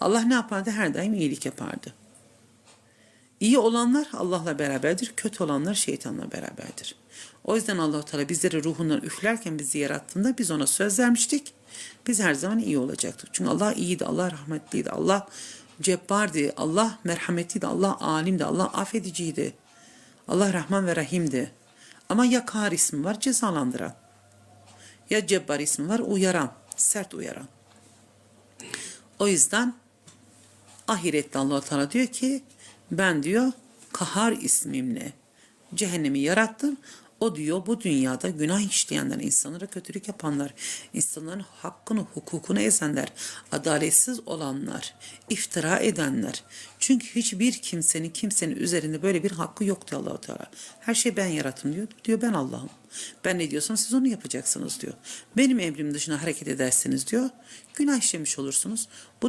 Allah ne yapardı? Her daim iyilik yapardı. İyi olanlar Allah'la beraberdir, kötü olanlar şeytanla beraberdir. O yüzden Allahu Teala bizleri ruhundan üflerken bizi yarattığında biz ona söz vermiştik. Biz her zaman iyi olacaktık. Çünkü Allah iyiydi, Allah rahmetliydi, Allah cebbardi, Allah merhametliydi, Allah alimdi, Allah affediciydi. Allah Rahman ve Rahim'di. Ama ya Kahar ismi var cezalandıran. Ya Cebbar ismi var uyaran, sert uyaran. O yüzden ahirette allah Teala diyor ki ben diyor Kahar ismimle cehennemi yarattım. O diyor bu dünyada günah işleyenler, insanlara kötülük yapanlar, insanların hakkını, hukukunu ezenler, adaletsiz olanlar, iftira edenler. Çünkü hiçbir kimsenin kimsenin üzerinde böyle bir hakkı yok diyor allah Teala. Her şey ben yarattım diyor. Diyor ben Allah'ım. Ben ne diyorsam siz onu yapacaksınız diyor. Benim emrim dışına hareket ederseniz diyor günah işlemiş olursunuz. Bu